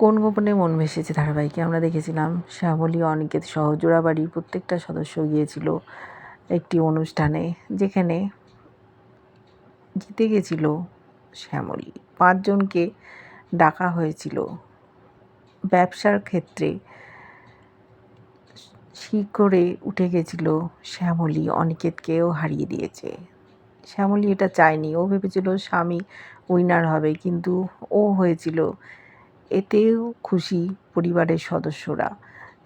কোন গোপনে মন ভেসেছে ধারাবাহিকে? আমরা দেখেছিলাম শ্যামলী, অনিকেত সহ জোড়াবাড়ির প্রত্যেকটা সদস্য গিয়েছিল একটি অনুষ্ঠানে, যেখানে জিতে গেছিল শ্যামলী। পাঁচজনকে ডাকা হয়েছিল। ব্যবসার ক্ষেত্রে শিখরে উঠে গেছিল শ্যামলী, অনিকেতকেও হারিয়ে দিয়েছে। শ্যামলী এটা চায়নি। ও ভেবেছিল স্বামী উইনার হবে, কিন্তু ও হয়েছিল এতেও খুশি পরিবারের সদস্যরা।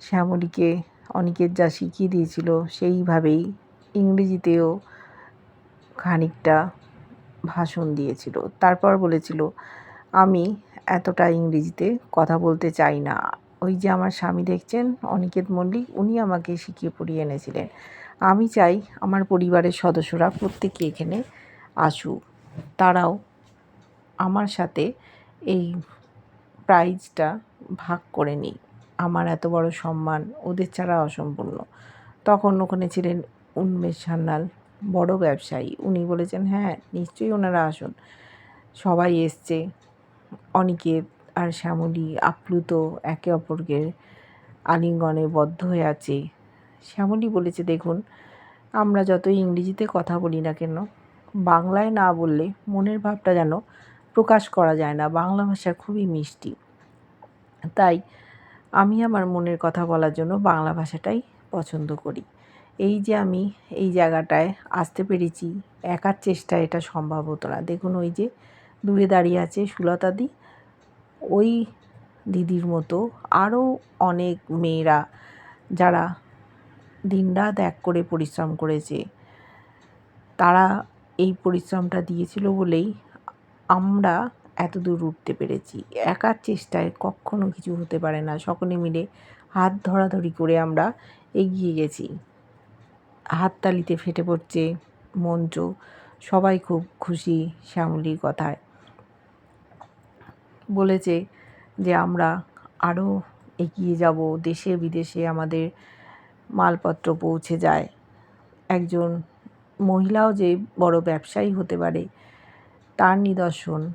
শ্যামলীকে অনিকেত যা শিখিয়ে দিয়েছিল সেইভাবেই ইংরেজিতেও খানিকটা ভাষণ দিয়েছিল। তারপর বলেছিল, আমি এতটা ইংরেজিতে কথা বলতে চাই না। ওই যে আমার স্বামী দেখছেন, অনিকেত মল্লিক, উনি আমাকে শিখিয়ে পড়িয়ে এনেছিলেন। আমি চাই আমার পরিবারের সদস্যরা প্রত্যেকে এখানে আসুক। তারাও আমার সাথে এই প্রাইজটা ভাগ করে নিই। আমার এত বড় সম্মান ওদের ছাড়া অসম্পূর্ণ। তখন ওখানে ছিলেন উন্মেষ সান্যাল, বড় ব্যবসায়ী। উনি বলেছেন হ্যাঁ নিশ্চয়ই ওনারা আসুন। সবাই এসছে। অনিকেত আর শ্যামলী আপ্লুত একে অপরকে আলিঙ্গনে বদ্ধ হয়ে আছে। শ্যামলী বলেছে, দেখুন, আমরা যতই ইংরেজিতে কথা বলি না কেন, বাংলায় না বললে মনের ভাবটা যেন প্রকাশ করা যায় না। বাংলা ভাষা খুবই মিষ্টি। তাই আমি আমার মনের কথা বলার জন্য বাংলা ভাষাটাই পছন্দ করি। এই যে আমি এই জায়গাটায় আসতে পেরেছি, একার চেষ্টায় এটা সম্ভব হতো না। দেখুন ওই যে দূরে দাঁড়িয়ে আছে সুলতাদি ওই দিদির মতো আরও অনেক মেয়েরা যারা দিনরাত এক করে পরিশ্রম করেছে, তারা এই পরিশ্রমটা দিয়েছিল বলেই আমরা এত দূর উঠতে পেরেছি। একার চেষ্টায় কখনো কিছু হতে পারে না। সকলে মিলে হাত ধরাধরি করে আমরা এগিয়ে গেছি। হাততালিতে ফেটে পড়ছে মঞ্চ। সবাই খুব খুশি শ্যামলির কথায়। বলেছে যে, আমরা আরও এগিয়ে যাব। দেশে বিদেশে আমাদের মালপত্র পৌঁছে যায়। একজন মহিলাও যে বড় ব্যবসায়ী হতে পারে, তার নিদর্শন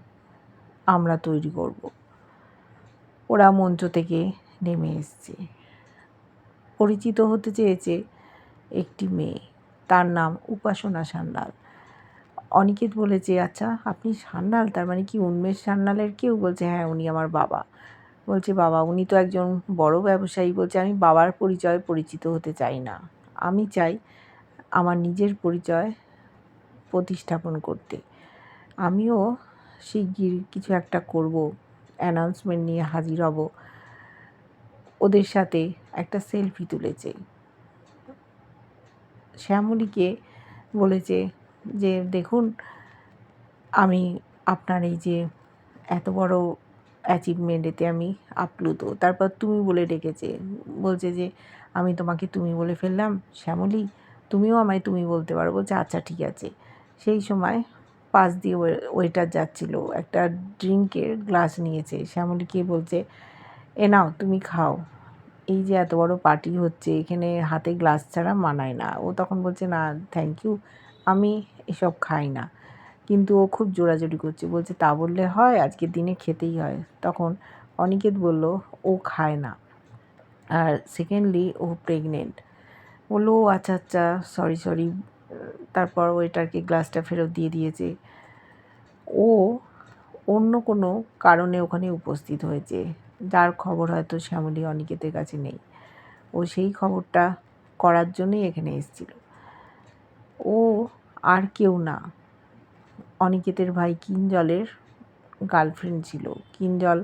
আমরা তৈরি করব। ওরা মঞ্চ থেকে নেমে এসছে। পরিচিত হতে চেয়েছে একটি মেয়ে। তার নাম উপাসনা সান্যাল। অনিকেত বলেছে আচ্ছা আপনি সান্যাল? তার মানে কি উন্মেষ সান্যালের কেউ? বলছে হ্যাঁ উনি আমার বাবা। বলছে, বাবা, উনি তো একজন বড় ব্যবসায়ী। বলছে, আমি বাবার পরিচয় পরিচিত হতে চাই না। আমি চাই আমার নিজের পরিচয় প্রতিস্থাপন করতে। আমিও শিগগির কিছু একটা করব অ্যানাউন্সমেন্ট নিয়ে হাজির হব। ওদের সাথে একটা সেলফি তুলেছে। শ্যামলীকে বলেছে যে, দেখুন, আমি আপনার এই যে এত বড় অ্যাচিভমেন্ট এতে আমি আপ্লুত। তারপর তুমি বলে ডেকেছে, বলছে যে, আমি তোমাকে তুমি বলে ফেললাম। শ্যামলী, তুমিও আমায় তুমি বলতে পারো। বলছে আচ্ছা ঠিক আছে। সেই সময় পাশ দিয়ে ওয়েটার যাচ্ছিল, একটা ড্রিঙ্কের গ্লাস নিয়েছে। শ্যামলীকে বলছে, এ নাও, তুমি খাও। এই যে এত বড় পার্টি হচ্ছে, এখানে হাতে গ্লাস ছাড়া মানায় না। ও তখন বলছে, না থ্যাংক ইউ আমি এসব খাই না। কিন্তু ও খুব জোরাজোরি করছে। বলছে, তা বললে হয় আজকের দিনে খেতেই হয়। তখন অনিকেত বলল, ও খায় না। আর সেকেন্ডলি ও প্রেগনেন্ট বলল, ও আচ্ছা আচ্ছা সরি সরি তারপর ওয়েটারকে গ্লাসটা ফেরত দিয়ে দিয়েছে। ও অন্য কোনো কারণে ওখানে উপস্থিত হয়েছে। যার খবর হয়তো শ্যামলী অনিকেতের কাছে নেই। ও সেই খবরটা করার জন্যই এখানে এসেছিল। ও আর কেউ না। অনিকেতের ভাই কিঞ্জলের গার্লফ্রেন্ড ছিল। কিঞ্জল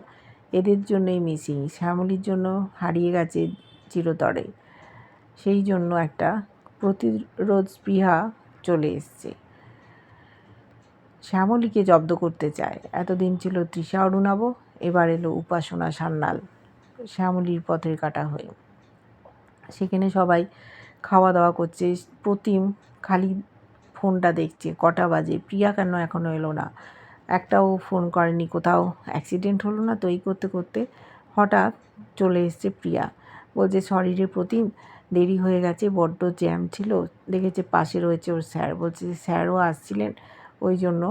এদের জন্যই মিসিং শ্যামলির জন্য হারিয়ে গেছে চিরতরে। সেই জন্য একটা প্রতিরোধ স্পৃহা চলে এসছে। শ্যামলীকে জব্দ করতে চায়। এতদিন ছিল তৃষা অরুণাব, এবার এলো উপাসনা সান্যাল। শ্যামলীর পথের কাটা হয়ে। সেখানে সবাই খাওয়া দাওয়া করছে। প্রতিম খালি ফোনটা দেখছে। কটা বাজে? প্রিয়া কেন এখনও এলো না? একটাও ফোন করেনি। কোথাও অ্যাক্সিডেন্ট হলো না? তো এই করতে করতে হঠাৎ চলে এসছে প্রিয়া। বলছে শরীরে প্রতিম দেরি হয়ে গেছে, বড্ড জ্যাম ছিল। দেখেছে পাশে রয়েছে ওর স্যার। বলছে যে স্যারও আসছিলেন, ওই জন্য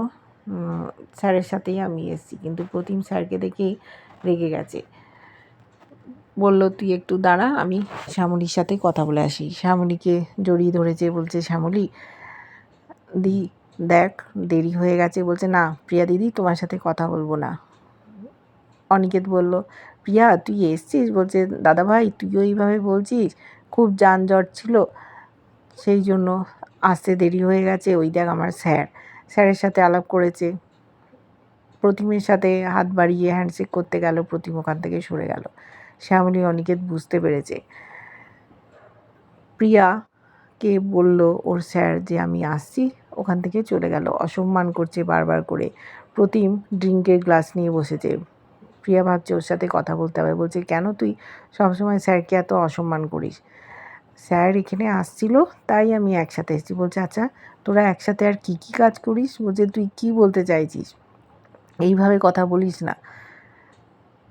স্যারের সাথেই আমি এসেছি। কিন্তু প্রতিম স্যারকে দেখেই রেগে গেছে। বলল, তুই একটু দাঁড়া, আমি শ্যামলির সাথে কথা বলে আসি। শ্যামলীকে জড়িয়ে ধরেছে, বলছে, শ্যামলী, দি, দেখ, দেরি হয়ে গেছে। বলছে, না, প্রিয়া দিদি, তোমার সাথে কথা বলব না। অনিকেত বলল, প্রিয়া, তুই এসছিস? বলছে দাদা ভাই তুইও এইভাবে বলছিস? খুব যানজট ছিল, সেই জন্য আসতে দেরি হয়ে গেছে। ওই দেখ আমার স্যার, স্যারের সাথে আলাপ করেছে। প্রতিমের সাথে হাত বাড়িয়ে হ্যান্ডশেক করতে গেল, প্রতিম ওখান থেকে সরে গেল। শ্যামলী, অনিকেত বুঝতে পেরেছে। প্রিয়াকে বলল, ওর স্যার যে আমি আসছি, ওখান থেকে চলে গেল। অসম্মান করছে বারবার করে। প্রতিম ড্রিঙ্কের গ্লাস নিয়ে বসেছে। প্রিয়া ভাবছে, ওর সাথে কথা বলতে হবে। বলছে, কেন তুই? সবসময় স্যারকে এত অসম্মান করিস। স্যার এখানে আসছিল, তাই আমি একসাথে এসেছি। বলছে আচ্ছা তোরা একসাথে আর কি কি কাজ করিস? বলছে, তুই কি বলতে চাইছিস? এইভাবে কথা বলিস না।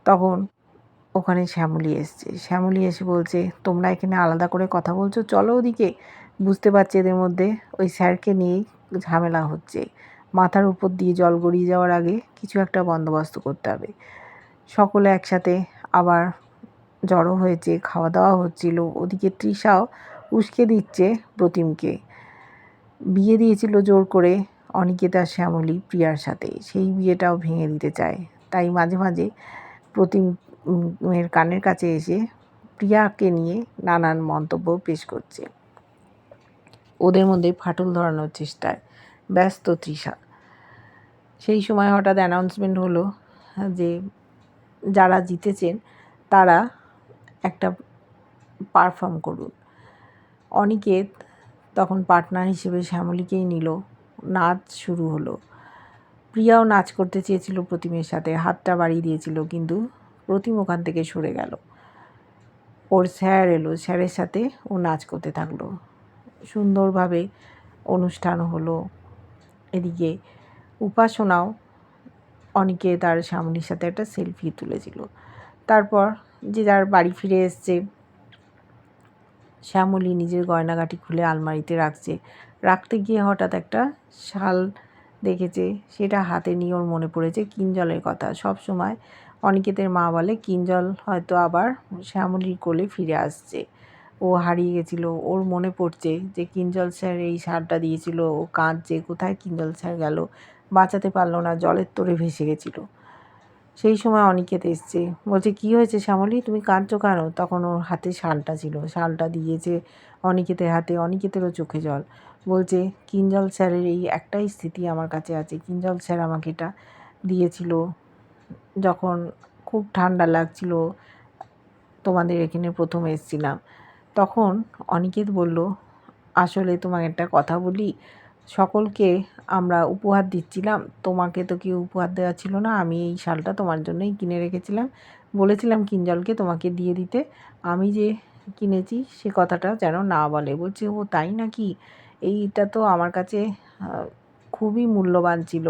তখন ওখানে শ্যামলি এসছে। শ্যামলি এসে বলছে, তোমরা এখানে আলাদা করে কথা বলছো? চলো ওদিকে। বুঝতে পারছি এদের মধ্যে ওই স্যারকে নিয়েই ঝামেলা হচ্ছে। মাথার উপর দিয়ে জল গড়িয়ে যাওয়ার আগে কিছু একটা বন্দোবস্ত করতে হবে। সকলে একসাথে আবার জড়ো হয়েছে খাওয়া দাওয়া হচ্ছিল। ওদিকে তৃষাও উস্কে দিচ্ছে প্রতিমকে। বিয়ে দিয়েছিল জোর করে অনিকেতা শ্যামলী প্রিয়ার সাথে। সেই বিয়েটাও ভেঙে দিতে চায়। তাই মাঝে মাঝে প্রতিমের কানের কাছে এসে প্রিয়াকে নিয়ে নানান মন্তব্য পেশ করছে। ওদের মধ্যে ফাটল ধরানোর চেষ্টায় ব্যস্ত তৃষা। সেই সময় হঠাৎ অ্যানাউন্সমেন্ট হলো যে, যারা জিতেছেন তারা একটা পারফর্ম করুন। অনিকেত তখন পার্টনার হিসেবে শ্যামলীকেই নিল। নাচ শুরু হলো। প্রিয়াও নাচ করতে চেয়েছিল প্রতিমের সাথে, হাতটা বাড়িয়ে দিয়েছিল, কিন্তু প্রতিম ওখান থেকে সরে গেল। ওর স্যার এলো, স্যারের সাথে ও নাচ করতে থাকল। সুন্দরভাবে অনুষ্ঠান হলো। এদিকে উপাসনাও অনেকে তার শ্যামলির সাথে একটা সেলফি তুলেছিল। তারপর যে যার বাড়ি ফিরে এসছে। শ্যামলী নিজের গয়নাগাটি খুলে আলমারিতে রাখছে। রাখতে গিয়ে হঠাৎ একটা শাল দেখেছে। সেটা হাতে নিয়ে ওর মনে পড়েছে কিঞ্জলের কথা। সব সময় অনিকেতের মা বলে কিঞ্জল হয়তো আবার শ্যামলীর কোলে ফিরে আসছে। ও হারিয়ে গেছিল। ওর মনে পড়ছে যে কিঞ্জল স্যার এই সারটা দিয়েছিল। ও কাঁদছে, কোথায় কিঞ্জল স্যার গেল? বাঁচাতে পারল না, জলের তোরে ভেসে গেছিল। সেই সময় অনিকেত এসছে। বলছে, কি হয়েছে শ্যামলি? তুমি কাঁদছো কেন? তখন ওর হাতে শালটা ছিল। শালটা দিয়েছে অনিকেতের হাতে, অনিকেতেরও চোখে জল। বলছে, কিঞ্জল স্যারের এই একটাই স্থিতি আমার কাছে আছে। কিঞ্জল স্যার আমাকে এটা দিয়েছিল যখন খুব ঠান্ডা লাগছিল, তোমাদের এখানে প্রথম এসছিলাম। তখন অনিকেত বলল, আসলে তোমাকে একটা কথা বলি সকলকে আমরা উপহার দিচ্ছিলাম। তোমাকে তো কেউ উপহার দেওয়া ছিল না। আমি এই শালটা তোমার জন্যই কিনে রেখেছিলাম। বলেছিলাম কিঞ্জলকে তোমাকে দিয়ে দিতে। আমি যে কিনেছি, সে কথাটা যেন না বলে। বলছে, ও, তাই নাকি? এইটা তো আমার কাছে খুবই মূল্যবান ছিল।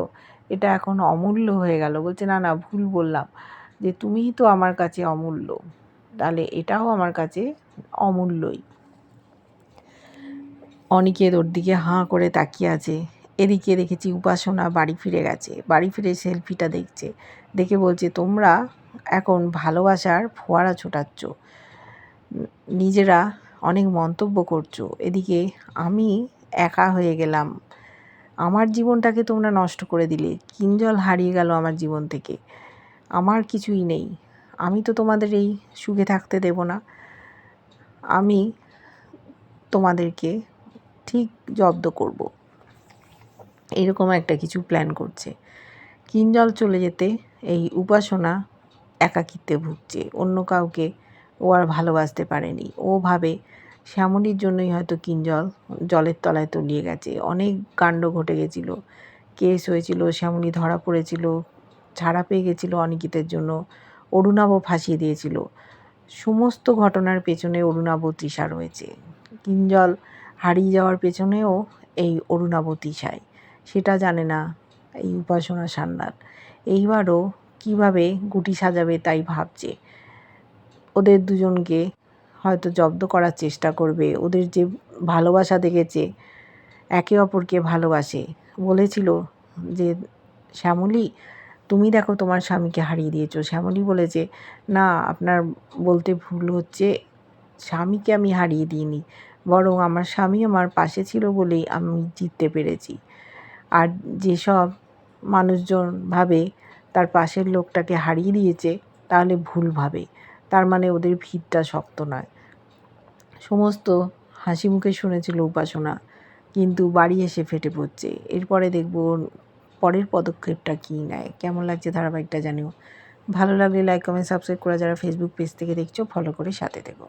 এটা এখন অমূল্য হয়ে গেল। বলছে, না না, ভুল বললাম যে, তুমিই তো আমার কাছে অমূল্য। তাহলে এটাও আমার কাছে অমূল্যই। অনিকেত ওর দিকে হাঁ করে তাকিয়ে আছে। এদিকে দেখেছি উপাসনা বাড়ি ফিরে গেছে। বাড়ি ফিরে সেলফিটা দেখছে। দেখে বলছে, তোমরা এখন ভালোবাসার ফোয়ারা ছোটাচ্ছ। নিজেরা অনেক মন্তব্য করছ। এদিকে আমি একা হয়ে গেলাম। আমার জীবনটাকে তোমরা নষ্ট করে দিলে। কিঞ্জল হারিয়ে গেল আমার জীবন থেকে। আমার কিছুই নেই। আমি তো তোমাদের এই সুখে থাকতে দেব না। আমি তোমাদেরকে ঠিক জব্দ করব। এরকম একটা কিছু প্ল্যান করছে। কিঞ্জল চলে যেতে এই উপাসনা একাকিত্বে ভুগছে। অন্য কাউকে ও আর ভালোবাসতে পারেনি। ও ভাবে শ্যামলির জন্যই হয়তো কিঞ্জল জলের তলায় তলিয়ে গেছে। অনেক কাণ্ড ঘটে গেছিল। কেস হয়েছিল, শ্যামলি ধরা পড়েছিল, ছাড়া পেয়ে গেছিল অনিকিতের জন্য, অরুণাবও ফাঁসিয়ে দিয়েছিল। সমস্ত ঘটনার পেছনে অরুণাব তৃষা রয়েছে। কিঞ্জল হারিয়ে যাওয়ার পেছনেও এই অরুণাবতী সাই সেটা জানে না এই উপাসনা সান্নাল এইবারও কীভাবে গুটি সাজাবে তাই ভাবছে। ওদের দুজনকে হয়তো জব্দ করার চেষ্টা করবে। ওদের যে ভালোবাসা দেখেছে, একে অপরকে ভালোবাসে। বলেছিল যে, শ্যামলী, তুমি দেখো তোমার স্বামীকে হারিয়ে দিয়েছ। শ্যামলী বলেছে, না, আপনার বলতে ভুল হচ্ছে। স্বামীকে আমি হারিয়ে দিইনি। বরং আমার স্বামী আমার পাশে ছিল বলেই আমি জিততে পেরেছি। আর যেসব মানুষজন ভাবে তার পাশের লোকটাকে হারিয়ে দিয়েছে, তাহলে ভুল ভাবে। তার মানে ওদের ভিতটা শক্ত নয়। সমস্ত হাসি মুখে শুনেছিল উপাসনা কিন্তু বাড়ি এসে ফেটে পড়ছে। এরপরে দেখব পরের পদক্ষেপটা কী নেয়। কেমন লাগছে ধারাবাহিকটা জানিও। ভালো লাগলে লাইক কমেন্ট সাবস্ক্রাইব করা যারা ফেসবুক পেজ থেকে দেখছ ফলো করে সাথে থেকো।